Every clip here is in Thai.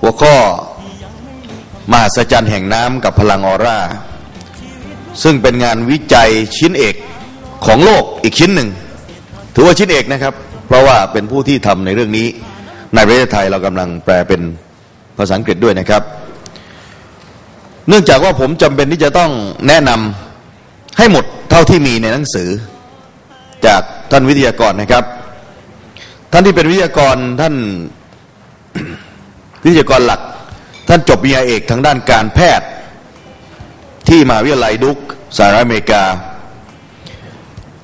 หัวข้อมหัศจรรย์แห่งน้ำกับพลังออร่า ซึ่งเป็นงานวิจัยชิ้นเอกของโลกอีกชิ้นหนึ่ง ถือว่าชิ้นเอกนะครับ เพราะว่าเป็นผู้ที่ทำในเรื่องนี้ ในประเทศไทยเรากำลังแปลเป็นภาษาอังกฤษด้วยนะครับ เนื่องจากว่าผมจำเป็นที่จะต้องแนะนำให้หมดเท่าที่มีในหนังสือ จากท่านวิทยากรนะครับ ท่านที่เป็นวิทยากรท่าน วิทยากรหลัก ท่านจบปริญญาเอกทางด้านการแพทย์ ที่มหาวิทยาลัยดุกสหรัฐอเมริกา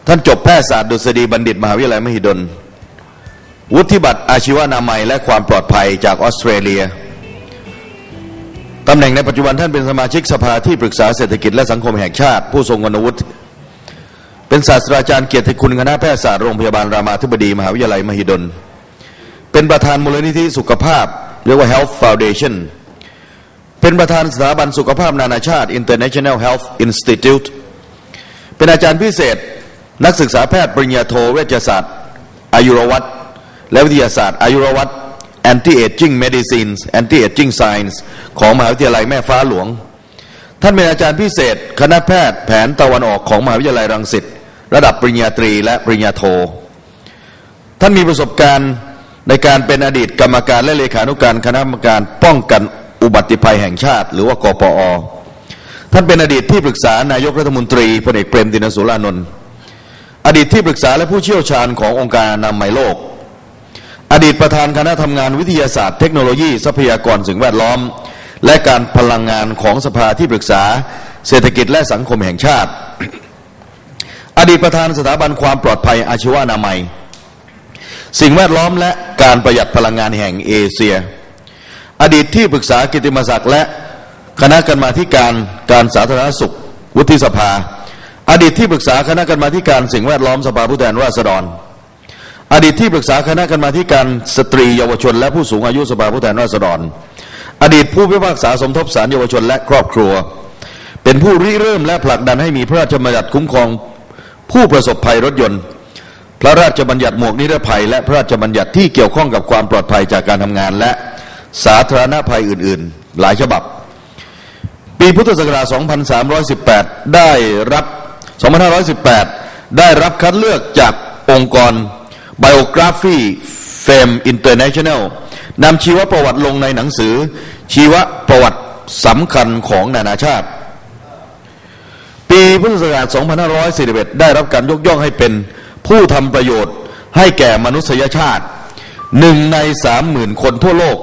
ท่านจบแพทยศาสตร์ดุษฎีบัณฑิต มหาวิทยาลัยมหิดล วุฒิบัตรอาชีวนามัย และความปลอดภัยจากออสเตรเลียตำแหน่งในปัจจุบันท่านเป็นสมาชิกสภาที่ปรึกษาเศรษฐกิจและสังคมแห่งชาติ ผู้ทรงคุณวุฒิเป็นศาสตราจารย์เกียรติคุณคณะแพทยศาสตร์โรงพยาบาลรามาธิบดี มหาวิทยาลัยมหิดล เป็นประธานมูลนิธิสุขภาพ รียกว่า Health Foundation เป็นประธานสถาบันสุขภาพนานาชาติ International Health Institute เป็นอาจารย์พิเศษ นักศึกษาแพทย์ปริญญาโทเวชศาสตร์ อายุรวัตและวิทยาศาสตร์ อายุรวัต Anti-Aging Medicines Anti-Aging Science ของมหาวิทยาลัยแม่ฟ้าหลวง ท่านเป็นอาจารย์พิเศษ คณะแพทย์แผนตะวันออกของมหาวิทยาลัยรังสิตระดับปริญญาตรีและปริญญาโท ท่านมีประสบการณ์ ในการเป็นอดีตกรรมการและเลขานุการคณะกรรมการป้องกันอุบัติภัยแห่งชาติ หรือว่ากปอ ท่านเป็นอดีตที่ปรึกษานายกรัฐมนตรีพลเอกเปรมตินสุรานนท์อดีตที่ปรึกษาและผู้เชี่ยวชาญขององค์การนามัยโลก อดีตประธานคณะทำงานวิทยาศาสตร์เทคโนโลยีทรัพยากรสิ่งแวดล้อม และการพลังงานของสภาที่ปรึกษาเศรษฐกิจและสังคมแห่งชาติ อดีตประธานสถาบันความปลอดภัยอาชีวนามัย สิ่งแวดล้อมและการประหยัดพลังงานแห่งเอเชีย อดีตที่ปรึกษากิติมศักดิ์และคณะกรรมาการการสาธารณสุข วุฒิสภา อดีตที่ปรึกษาคณะกรรมาการสิ่งแวดล้อมสภาผู้แทนราษฎร อดีตที่ปรึกษาคณะกรรมาการสตรีเยาวชน และผู้สูงอายุสภาผู้แทนราษฎร อดีตผู้พิพากษาสมทบศาลเยาวชนและครอบครัว เป็นผู้ริเริ่มและผลักดันให้มีพระราชบัญญัติคุ้มครองผู้ประสบภัยรถยนต์ พระราชบัญญัติหมวกนิรภัย และพระราชบัญญัติที่เกี่ยวข้องกับความปลอดภัยจากการทำงาน และสาธารณภัยอื่น ๆ หลายฉบับ ปีพุทธศักราช 2318 ได้รับ 2518 ได้รับคัดเลือกจากองค์กร Biography Fame International นำชีวประวัติลงในหนังสือ ชีวประวัติสำคัญของนานาชาติ ปีพุทธศักราช 2541 ได้รับการยกย่องให้เป็น ผู้ทำประโยชน์ให้แก่มนุษยชาติหนึ่งในสามหมื่นคนทั่วโลก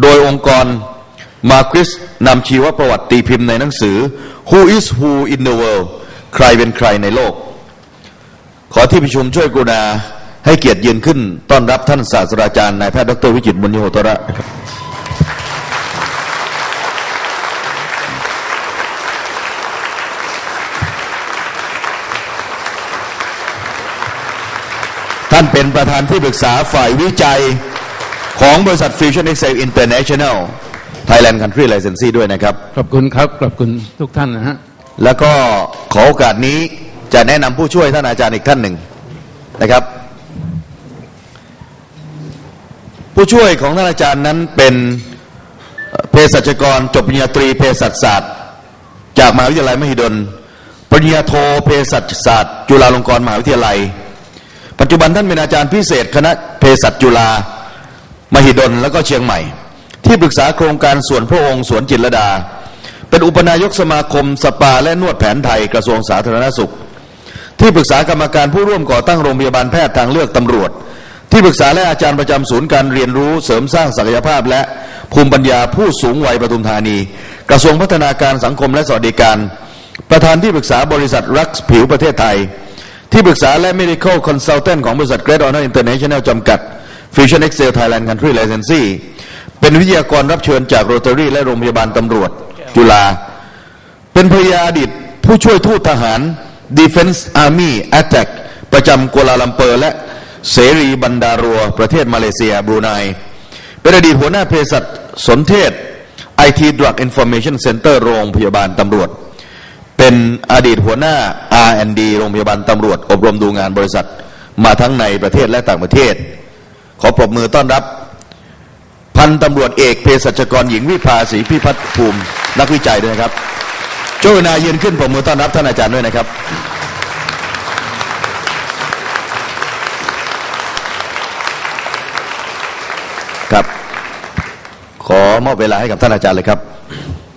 โดยองค์กรมาคริสนำชีวประวัติตีพิมพ์ในหนังสือ Who is Who in the World ใครเป็นใครในโลก ขอที่ประชุมช่วยกรุณาให้เกียรติยืนขึ้นต้อนรับท่านศาสตราจารย์นายแพทย์ดรวิจิตรบุญโยโหตระนะครับ ท่านเป็นประธานที่ปรึกษาฝ่ายวิจัยของบริษัท Fusion Excel International Thailand Country Licensee ด้วยนะครับ ขอบคุณครับ ขอบคุณทุกท่านนะฮะ แล้วก็ขอโอกาสนี้จะแนะนำผู้ช่วยท่านอาจารย์อีกท่านหนึ่งนะครับ ผู้ช่วยของท่านอาจารย์นั้นเป็นเอ่อเภสัชกรจบปริญญาตรีเภสัชศาสตร์ จากมหาวิทยาลัยมหิดล ปริญญาโทเภสัชศาสตร์ จุฬาลงกรณ์มหาวิทยาลัย ปัจจุบันท่านเป็นอาจารย์พิเศษ คณะเภสัชจุฬามหิดลแล้วก็เชียงใหม่ ที่ปรึกษาโครงการสวนพระองค์สวนจิตรดา เป็นอุปนายกสมาคม สปาและนวดแผนไทยกระทรวงสาธารณสุข ที่ปรึกษากรรมการผู้ร่วมก่อตั้งโรงพยาบาลแพทย์ทางเลือกตำรวจ ที่ปรึกษาและอาจารย์ประจำศูนย์การเรียนรู้เสริมสร้างศักยภาพ และภูมิปัญญาผู้สูงวัยปทุมธานี กระทรวงพัฒนาการสังคมและสวัสดิการ ประธานที่ปรึกษาบริษัทรักผิวประเทศไทย ที่ปรึกษาและ medical consultant ของบริษัท Great Honor International จำกัด Fusion Excel Thailand Country License เป็นวิทยากรรับเชิญจากโรตารีและโรงพยาบาลตำรวจ จุฬา เป็นภรยาอดีตผู้ช่วยทูตทหาร Defense Army Attack ประจำกัวลาลัมเปอร์ และเสรีบันดารัว ประเทศมาเลเซียบรูไน เป็นอดีตหัวหน้าเภสัชสนเทศ IT Drug Information Center โรงพยาบาลตำรวจ เป็นอดีตหัวหน้า R&D โรงพยาบาลตำรวจ อบรมดูงานบริษัทมาทั้งในประเทศและต่างประเทศ ขอปรบมือต้อนรับ พันตำรวจเอกเภสัชกรหญิงวิภาศรีพิพัฒน์ภูมิ นักวิจัยด้วยนะครับโจ้นายืนขึ้นผมมือต้อนรับท่านอาจารย์ด้วยนะครับครับ ขอมอบเวลาให้กับท่านอาจารย์เลยครับ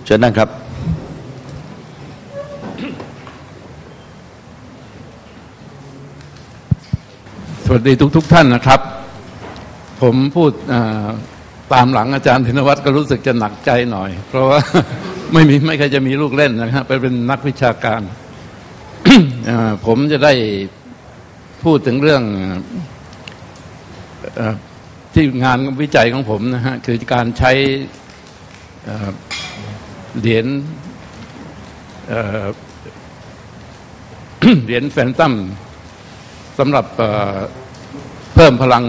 เชิญนั่งครับ สวัสดีทุกทท่านนะครับ ผมพูดตามหลังอาจารย์ธินวัตรก็รู้สึกจะหนักใจหน่อย เพราะว่าไม่มีไม่เคยจะมีลูกเล่นนะครับไปเป็นนักวิชาการ ผมจะได้พูดถึงเรื่องอที่งานวิจัยของผมนะฮะคือการใช้เหรียญเอ่อเหรียญแฟนตัม สำหรับเพิ่มพลัง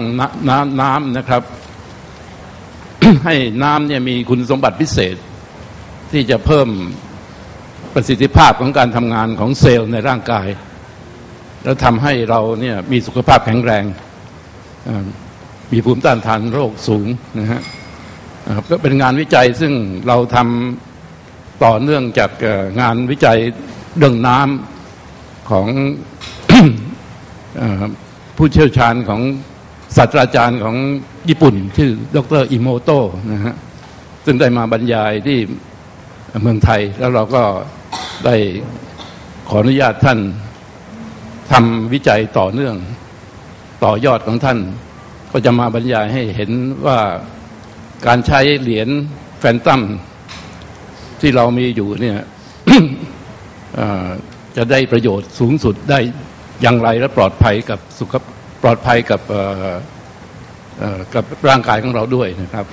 น้ำน้ำนะครับ ให้น้ำเนี่ยมีคุณสมบัติพิเศษ ที่จะเพิ่มประสิทธิภาพของการทำงานของเซลล์ในร่างกาย แล้วทำให้เราเนี่ยมีสุขภาพแข็งแรง มีภูมิต้านทานโรคสูงนะฮะก็เป็นงานวิจัยซึ่งเราทำต่อเนื่องจากงานวิจัยเรื่องน้ำของ ผู้เชี่ยวชาญของศาสตราจารย์ของญี่ปุ่น ชื่อดรอิโมโตะนะฮะซึ่งได้มาบรรยายที่เมืองไทย แล้วเราก็ได้ขออนุญาตท่านทำวิจัยต่อเนื่อง ต่อยอดของท่าน ก็จะมาบรรยายให้เห็นว่าการใช้เหรียญแฟนตัมที่เรามีอยู่เนี่ยจะได้ประโยชน์สูงสุดได้ อย่างไรและปลอดภัยกับสุขปลอดภัยกับกับร่างกายของเราด้วยนะครับ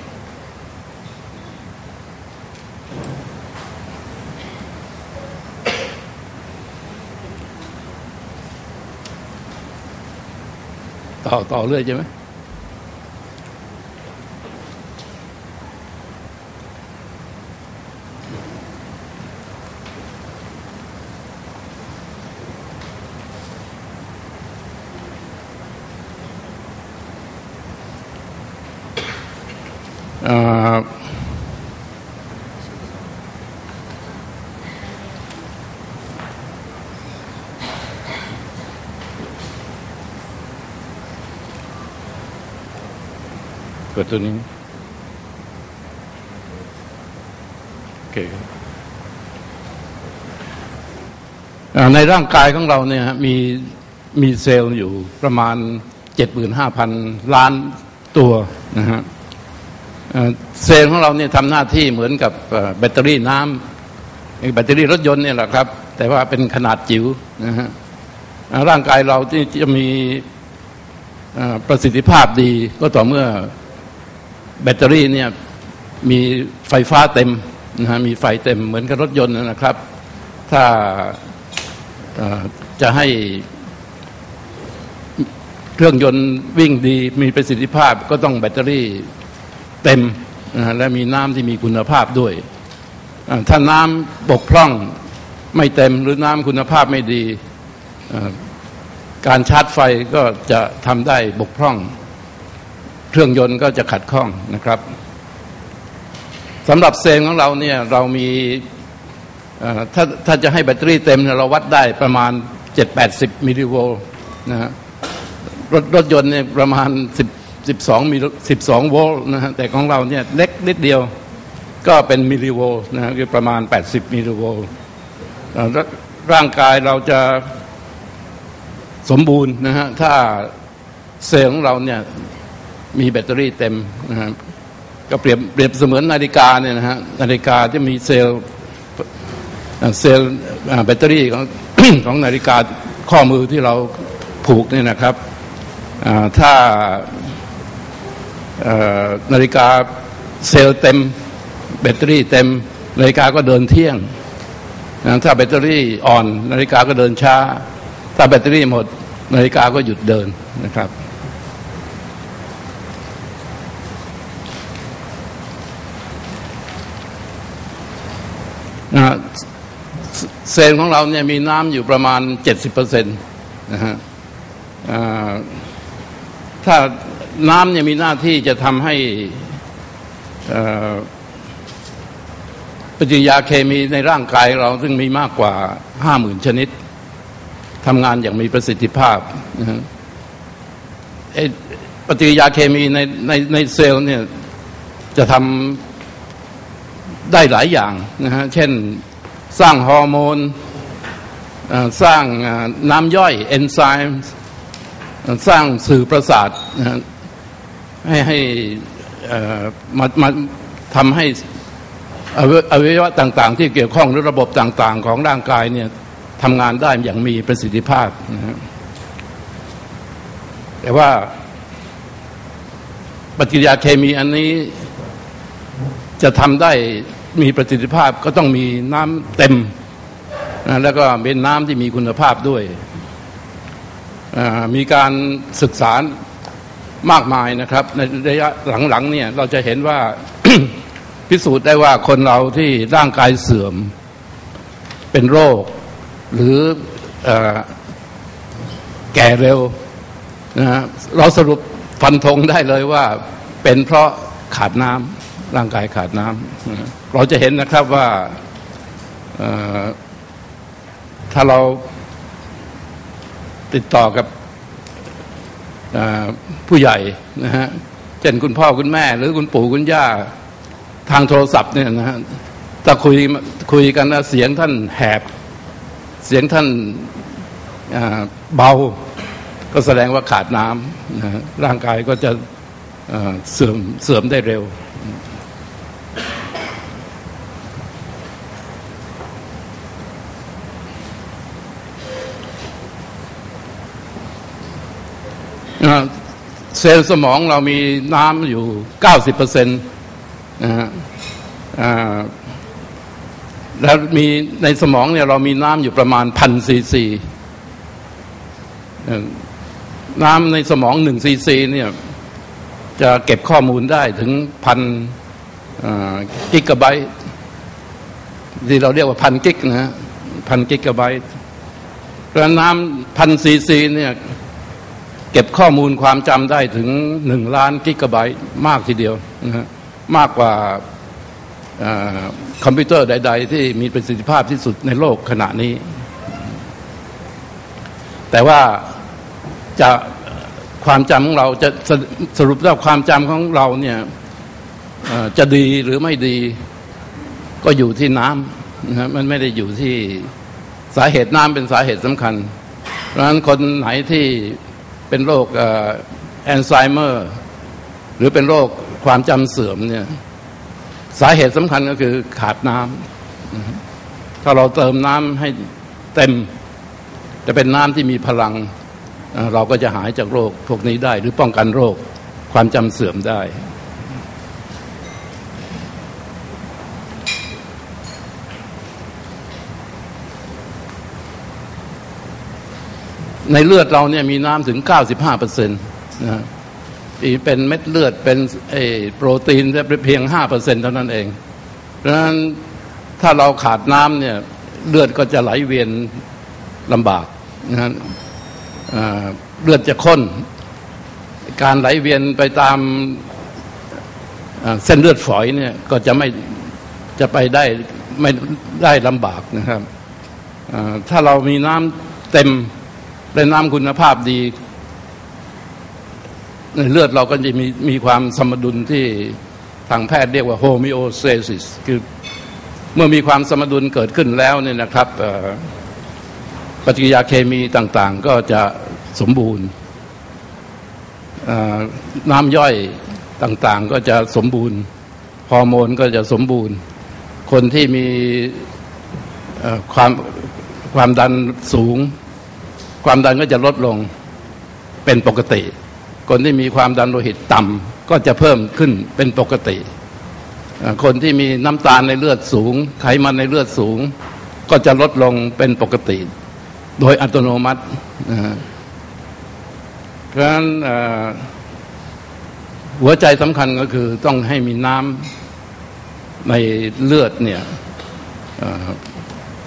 ต่อต่อเรื่อยใช่ไหม กดตัวนี้โอเคในร่างกายของเราเนี่ยฮะมีมีเซลล์อยู่ประมาณ75,000ล้านตัวนะฮะเซลล์ของเราเนี่ยทำหน้าที่เหมือนกับแบตเตอรี่น้ำแบตเตอรี่รถยนต์เนี่ยแหละครับ แต่ว่าเป็นขนาดจิ๋วนะฮะร่างกายเราที่จะมีประสิทธิภาพดีก็ต่อเมื่อ แบตเตอรี่เนี่ยมีไฟฟ้าเต็มนะฮะมีไฟเต็มเหมือนกับรถยนต์นะครับ ถ้าจะให้เครื่องยนต์วิ่งดีมีประสิทธิภาพก็ต้องแบตเตอรี่เต็มนะและมีน้ำที่มีคุณภาพด้วย ถ้าน้ำบกพร่องไม่เต็มหรือน้ำคุณภาพไม่ดี การชาร์จไฟก็จะทำได้บกพร่อง เครื่องยนต์ก็จะขัดข้องนะครับสำหรับเซลล์ของเราเนี่ยเรามีถ้าถ้าจะให้แบตเตอรี่เต็มเนี่ยเราวัดได้ประมาณ 7-80 มิลลิโวลต์นะฮะรถรถยนต์เนี่ยประมาณ 10 12มิล12 โวลต์นะฮะแต่ของเราเนี่ยเล็กนิดเดียวก็เป็นมิลลิโวลต์นะฮะคือประมาณ 80 มิลลิโวลต์ร่าร่างกายเราจะสมบูรณ์นะฮะถ้าเซลล์ของเราเนี่ย มีแบตเตอรี่เต็มนะฮะก็เปรียบเปรียบเสมือนนาฬิกาเนี่ยนะฮะนาฬิกาที่มีเซลล์เซลล์แบตเตอรี่ของของนาฬิกาข้อมือที่เราผูกเนี่ยนะครับถ้านาฬิกาเซลล์เต็มแบตเตอรี่เต็มนาฬิกาก็เดินเที่ยง ถ้าแบตเตอรี่อ่อน นาฬิกาก็เดินช้า ถ้าแบตเตอรี่หมด นาฬิกาก็หยุดเดินนะครับ นะฮะ เซเซลของเราเนี่ยมีน้ำอยู่ประมาณ 70%นะฮะถ้าน้ำเนี่ยมีหน้าที่จะทำให้ปฏิกิริยาเคมีในร่างกายเราซึ่งมีมากกว่าห้าหมื่นชนิดทำงานอย่างมีประสิทธิภาพนะฮะปฏิกิริยาเคมีในในในเซลล์เนี่ยจะทำได้หลายอย่างนะฮะเช่น สร้างฮอร์โมนสร้างน้ำย่อยเอนไซม์สร้างสื่อประสาทให้ให้มามาทำให้อวัยวะต่าง ๆ ที่เกี่ยวข้องหรือระบบต่าง ๆ ของร่างกายเนี่ยทำงานได้อย่างมีประสิทธิภาพนะแต่ว่าปฏิกิริยาเคมีอันนี้จะทำได้ มีประสิทธิภาพก็ต้องมีน้ำเต็มนะแล้วก็เป็นน้ำที่มีคุณภาพด้วย มีการศึกษามากมายนะครับ ในระยะหลังๆเนี่ยเราจะเห็นว่าพิสูจน์ได้ว่าคนเราที่ร่างกายเสื่อมเป็นโรค หรืออแก่เร็วนะฮะเราสรุปฟันธงได้เลยว่าเป็นเพราะขาดน้ำ ร่างกายขาดน้ำเราจะเห็นนะครับว่าถ้าเราติดต่อกับผู้ใหญ่นะฮะเช่นคุณพ่อคุณแม่ หรือคุณปู่คุณย่าทางโทรศัพท์เนี่ยนะฮะถ้าคุยคุยกันนะเสียงท่านแหบ เสียงท่านเบา ก็แสดงว่าขาดน้ำนะร่างกายก็จะเสื่อมเสื่อมได้เร็ว ซลล์สมองเรามีน้ำอยู่90เปอร์เซ็นต์นะฮะแล้วมีในสมองเนี่ยเรามีน้ำอยู่ประมาณพันซีซีน้ำในสมองหนึ่งซีซีเนี่ยจะเก็บข้อมูลได้ถึงพันกิกะไบต์ที่เราเรียกว่าพันกิกนะฮะพันกิกะไบต์แล้วน้ำพันซีซีเนี่ย เก็บข้อมูลความจำได้ถึงหนึ่งล้านกิกะไบต์มากทีเดียวนะฮะมากกว่าอคอมพิวเตอร์ใด ๆ ที่มีประสิทธิภาพที่สุดในโลกขณะนี้ แต่ว่าจะความจำของเราจะสสรุปว่าความจำของเราเนี่ยจะดีหรือไม่ดีก็อยู่ที่น้ำนะฮะมันไม่ได้อยู่ที่สาเหตุน้ำเป็นสาเหตุสำคัญ เพราะฉะนั้นคนไหนที่ เป็นโรคแอนไซเมอร์ หรือเป็นโรคความจำเสื่อมเนี่ยสาเหตุสำคัญก็คือขาดน้ำถ้าเราเติมน้ำให้เต็ม จะเป็นน้ำที่มีพลังเอ่อเราก็จะหายจากโรคพวกนี้ได้ หรือป้องกันโรคความจำเสื่อมได้ ในเลือดเราเนี่ยมีน้ำถึง 95เปอร์เซ็นต์นะฮะเป็นเม็ดเลือดเป็นโปรตีนเพียง 5เปอร์เซ็นต์เท่านั้นเองเพราะฉะนั้นถ้าเราขาดน้ำเนี่ยเลือดก็จะไหลเวียนลำบากนะฮะเลือดจะข้น การไหลเวียนไปตามเส้นเลือดฝอยเนี่ยก็จะไม่จะไปได้ไม่ได้ลำบากนะครับถ้าเรามีน้ำเต็ม และน้ำคุณภาพดีในเลือดเราก็จะมีมีความสมดุลที่ทางแพทย์เรียกว่าโฮมิโอเตซิสคือเมื่อมีความสมดุลเกิดขึ้นแล้วเนี่ยนะครับปฏิกิริยาเคมีต่างๆ ก็จะสมบูรณ์น้ำย่อยต่างๆ ก็จะสมบูรณ์ฮอร์โมนก็จะสมบูรณ์ คนที่มีความความดันสูง ความดันก็จะลดลงเป็นปกติ คนที่มีความดันโลหิตต่ำก็จะเพิ่มขึ้นเป็นปกติ คนที่มีน้ำตาลในเลือดสูง ไขมันในเลือดสูง ก็จะลดลงเป็นปกติ โดยอัตโนมัติเพราะฉะนั้นหัวใจสำคัญก็คือต้องให้มีน้ำในเลือดเนี่ย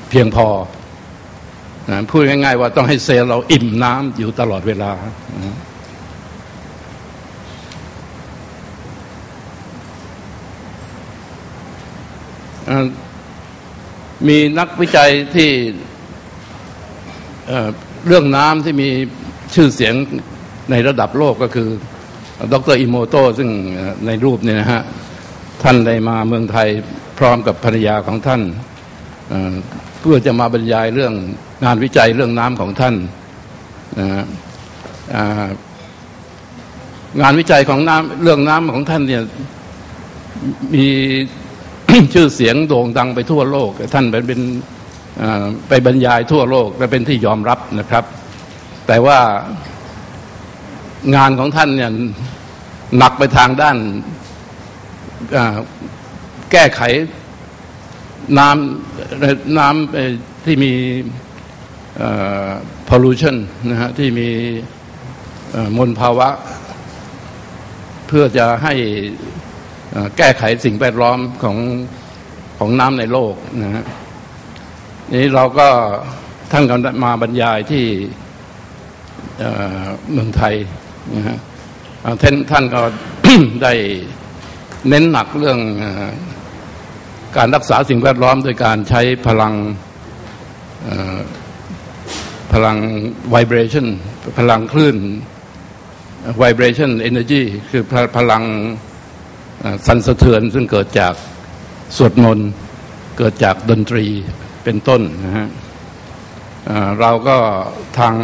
เพียงพอ นะพูดง่ายๆว่าต้องให้เซลล์เราอิ่มน้ำอยู่ตลอดเวลานะเอ่อมีนักวิจัยที่เรื่องน้ำที่มีชื่อเสียงในระดับโลกก็คือ ดรอิโมโตซึ่งในรูปเนี่ยนะฮะ ท่านได้มาเมืองไทยพร้อมกับภรรยาของท่าน เพื่อจะมาบรรยายเรื่อง งานวิจัยเรื่องน้ำของท่านนะฮะงานวิจัยของน้ำเรื่องน้ำของท่านเนี่ยมีชื่อเสียงโด่งดังไปทั่วโลก ท่านเป็นเป็นไปบรรยายทั่วโลกและเป็นที่ยอมรับนะครับ แต่ว่างานของท่านเนี่ยหนักไปทางด้านแก้ไขน้ำน้ำที่มี pollution นะฮะที่มีมลภาวะ เพื่อจะให้แก้ไขสิ่งแวดล้อมของของน้ำในโลกนะฮะนี้เราก็ท่านก็มาบรรยายที่เมืองไทยนะฮะท่านท่านก็ได้เน้นหนักเรื่องการรักษาสิ่งแวดล้อมโดยการใช้พลัง พลัง vibration พลังคลื่น vibration energy คือพพลังสั่นสะเทือนซึ่งเกิดจากสวดมนต์เกิดจากดนตรีเป็นต้นนะฮะเราก็ทาง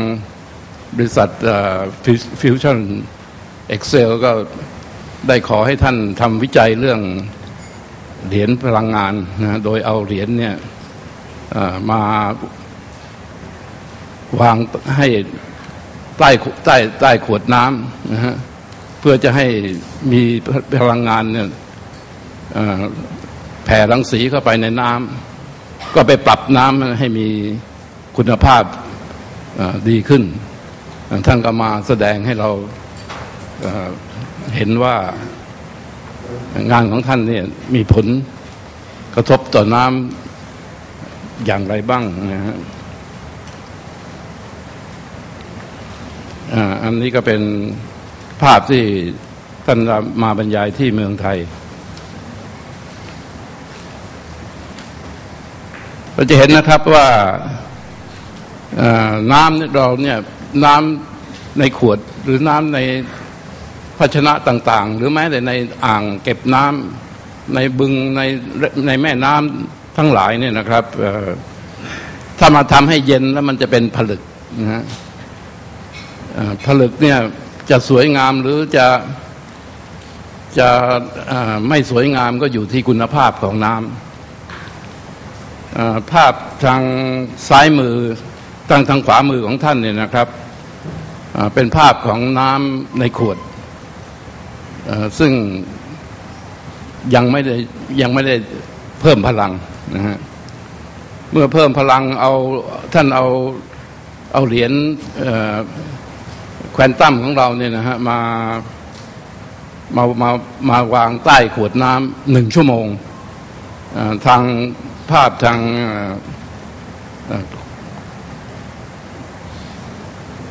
บริษัทฟิวชั่น Excel ก็ได้ขอให้ท่านทำวิจัยเรื่องเหรียญพลังงานนะโดยเอาเหรียญเนี่ยมา วางให้ใต้ใต้ใต้ขวดน้ำนะฮะเพื่อจะให้มีพลังงานเนี่ยแผ่รังสีเข้าไปในน้ำก็ไปปรับน้ำให้มีคุณภาพดีขึ้น ท่านก็มาแสดงให้เราเอ่อเห็นว่างานของท่านเนี่ยมีผลกระทบต่อน้ำอย่างไรบ้างนะฮะ อันนี้ก็เป็นภาพที่ท่านมาบรรยายที่เมืองไทย เราจะเห็นนะครับว่าน้ำเราเนี่ยน้ำในขวดหรือน้ำในภาชนะต่าง ๆ หรือแม้แต่ในอ่างเก็บน้ำในบึงในในแม่น้ำทั้งหลายเนี่ยนะครับถ้ามาทำให้เย็นแล้วมันจะเป็นผลึกนะฮะ ผลึกเนี่ยจะสวยงามหรือจะจะไม่สวยงามก็อยู่ที่คุณภาพของน้ำภาพทางซ้ายมือทางทางขวามือของท่านเนี่ยนะครับเป็นภาพของน้ำในขวดซึ่งยังไม่ได้ยังไม่ได้เพิ่มพลังนะฮะเมื่อเพิ่มพลังเอาท่านเอาเอาเหรียญ แควนตัมของเราเนี่ยนะฮะมามามามาวางใต้ขวดน้ำหนึ่งชั่วโมงทางภาพทาง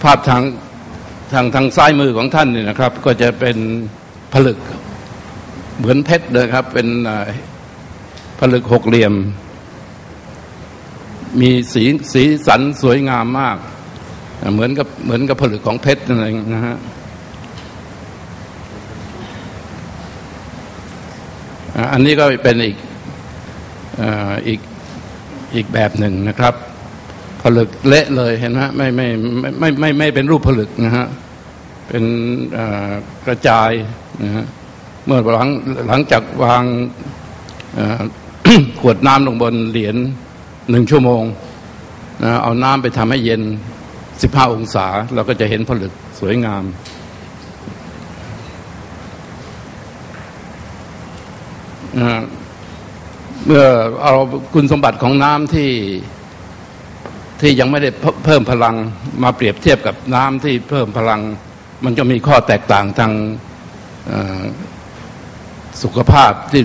ภาพทางทางทางซ้ายมือของท่านเนี่ยนะครับ ก็จะเป็นผลึกเหมือนเพชรเลยครับ เป็นผลึกหกเหลี่ยม มีสีสีสันสวยงามมาก เหมือนกับเหมือนกับผลึกของเพชรนั่นเองนะฮะอันนี้ก็เป็นอีกอีกอีกแบบหนึ่งนะครับ ผลึกเละเลยเห็นไหมไม่ไม่ไม่ไม่ไม่ไม่เป็นรูปผลึกนะฮะเป็นกระจายนะฮะเมื่อหลังหลังจากวางขวดน้ำลงบนเหรียญหนึ่งชั่วโมงนะเอาน้ำไปทำให้เย็น สิบห้าองศาเราก็จะเห็นผลึกสวยงาม เมื่อเอาคุณสมบัติของน้ำที่ที่ยังไม่ได้เพิ่มพลังมาเปรียบเทียบกับน้ำที่เพิ่มพลัง มันจะมีข้อแตกต่างทางสุขภาพที่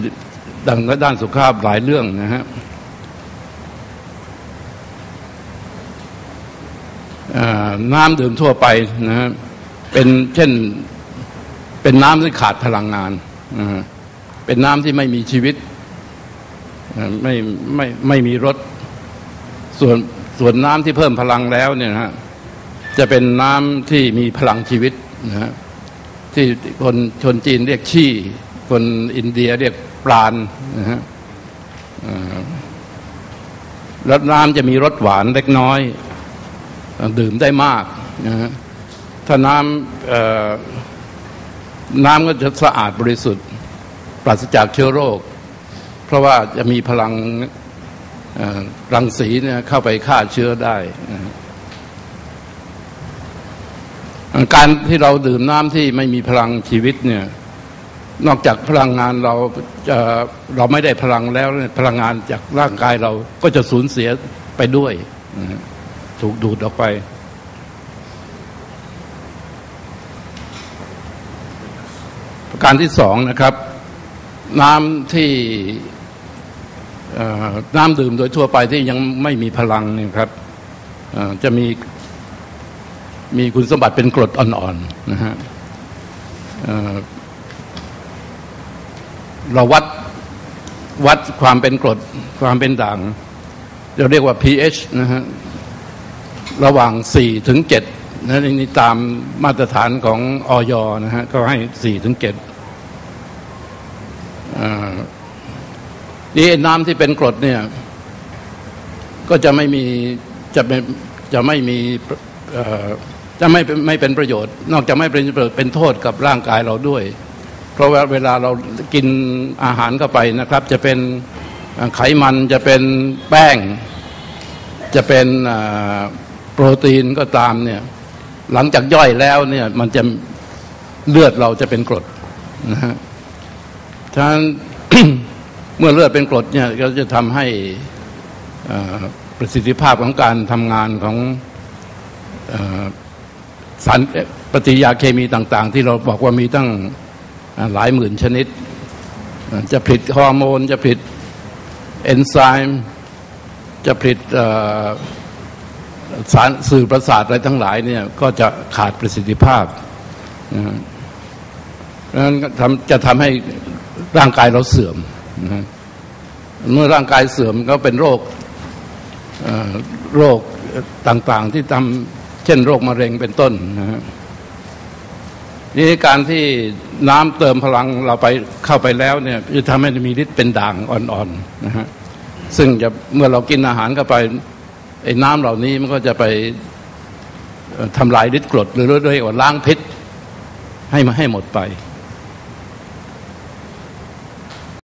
ดังด้านสุขภาพหลายเรื่องนะฮะเอ่อ น้ำดื่มทั่วไปนะฮะเป็นเช่นเป็นน้ำที่ขาดพลังงานเป็นน้ำที่ไม่มีชีวิตไม่ไม่ไม่มีรสส่วนส่วนน้ำที่เพิ่มพลังแล้วเนี่ยฮะจะเป็นน้ำที่มีพลังชีวิตนะฮะที่คนชนจีนเรียกชี่ คนอินเดียเรียกปราณนะฮะเอ่อแล้วน้ำจะมีรสหวานเล็กน้อย ดื่มได้มากนะฮะถ้าน้ำน้ำก็จะสะอาดบริสุทธิ์ ปราศจากเชื้อโรค เพราะว่าจะมีพลังรังสีเนี่ยเข้าไปฆ่าเชื้อได้นะการที่เราดื่มน้ำที่ไม่มีพลังชีวิตเนี่ย นอกจากพลังงานเราจะเราไม่ได้พลังแล้วเนี่ยพลังงานจากร่างกายเราก็จะสูญเสียไปด้วยนะ ถูกดูดออกไป ประการที่สองนะครับ น้ำที่น้ำดื่มโดยทั่วไปที่ยังไม่มีพลังนี่ครับจะมีมีคุณสมบัติเป็นกรดอ่อนๆนะฮะเอ่อเราวัดวัดความเป็นกรดความเป็นด่าง เราเรียกว่า pH นะฮะ ระหว่าง4ถึง7นะนี่ตามมาตรฐานของออยนะฮะก็ให้4ถึง7อ่านี่น้ำที่เป็นกรดเนี่ย ก็จะไม่มีจะไม่จะไม่มีจะไม่ไม่เป็นประโยชน์ นอกจากไม่เป็นประโยชน์เป็นโทษกับร่างกายเราด้วย เพราะว่าเวลาเรากินอาหารเข้าไปนะครับ จะเป็นไขมันจะเป็นแป้ง จะเป็นอ ปรตีนก็ตามเนี่ย หลังจากย่อยแล้วเนี่ย มันจะเลือดเราจะเป็นกรดนะฮะฉะนั้นเมื่อเลือดเป็นกรดเนี่ยก็จะทำให้ประสิทธิภาพของการทำงานของอสารปฏิกิริยาเคมีต่าง ๆ ที่เราบอกว่ามีตั้งหลายหมื่นชนิด จะผลิตฮอร์โมน จะผลิตเอนไซม์ จะผลิตอ่า สารสื่อประสาทอะไรทั้งหลายเนี่ยก็จะขาดประสิทธิภาพนะฮะนั้นทำจะทำให้ร่างกายเราเสื่อมนะเมื่อร่างกายเสื่อมก็เป็นโรคโรคต่างๆที่ทำเช่นโรคมะเร็งเป็นต้นนะฮะนี่การที่น้ำเติมพลังเราไปเข้าไปแล้วเนี่ยจะทำให้มีฤทธิ์เป็นด่างอ่อนๆนะฮะซึ่งจะเมื่อเรากินอาหารเข้าไป ไอ้น้ำเหล่านี้มันก็จะไปทำลายฤทธิ์กรดหรือเรียกว่าล้างพิษให้มาให้หมดไป